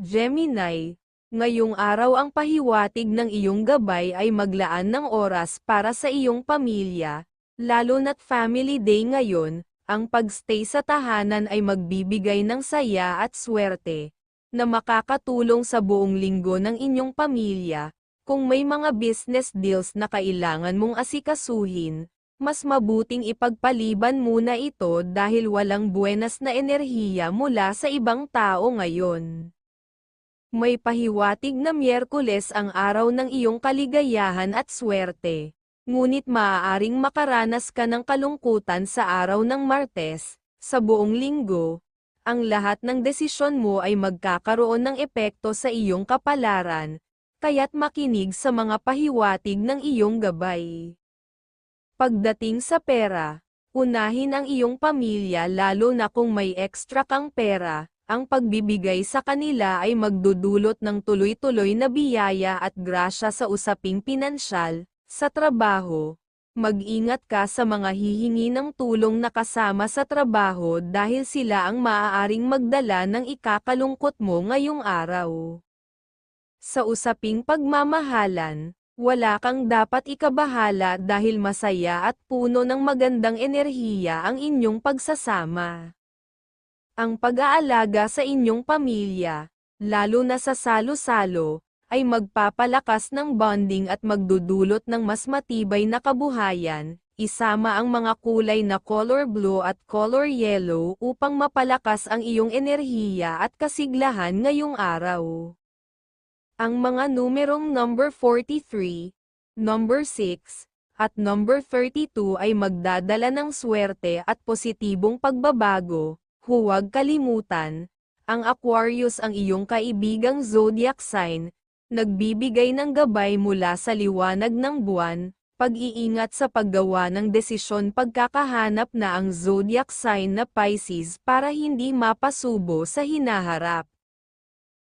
Gemini, ngayong araw ang pahiwatig ng iyong gabay ay maglaan ng oras para sa iyong pamilya, lalo na't family day ngayon, ang pagstay sa tahanan ay magbibigay ng saya at swerte, na makakatulong sa buong linggo ng inyong pamilya, kung may mga business deals na kailangan mong asikasuhin, mas mabuting ipagpaliban muna ito dahil walang buenas na enerhiya mula sa ibang tao ngayon. May pahiwatig na Miyerkules ang araw ng iyong kaligayahan at swerte. Ngunit maaaring makaranas ka ng kalungkutan sa araw ng Martes, sa buong linggo. Ang lahat ng desisyon mo ay magkakaroon ng epekto sa iyong kapalaran, kaya't makinig sa mga pahiwatig ng iyong gabay. Pagdating sa pera, unahin ang iyong pamilya lalo na kung may extra kang pera, ang pagbibigay sa kanila ay magdudulot ng tuloy-tuloy na biyaya at grasya sa usaping pinansyal, sa trabaho. Mag-ingat ka sa mga hihingi ng tulong na kasama sa trabaho dahil sila ang maaaring magdala ng ikakalungkot mo ngayong araw. Sa usaping pagmamahalan, wala kang dapat ikabahala dahil masaya at puno ng magandang enerhiya ang inyong pagsasama. Ang pag-aalaga sa inyong pamilya, lalo na sa salo-salo, ay magpapalakas ng bonding at magdudulot ng mas matibay na kabuhayan, isama ang mga kulay na color blue at color yellow upang mapalakas ang iyong enerhiya at kasiglahan ngayong araw. Ang mga numerong number 43, number 6, at number 32 ay magdadala ng swerte at positibong pagbabago, huwag kalimutan, ang Aquarius ang iyong kaibigang zodiac sign, nagbibigay ng gabay mula sa liwanag ng buwan, pag-iingat sa paggawa ng desisyon pagkakahanap na ang zodiac sign na Pisces para hindi mapasubo sa hinaharap.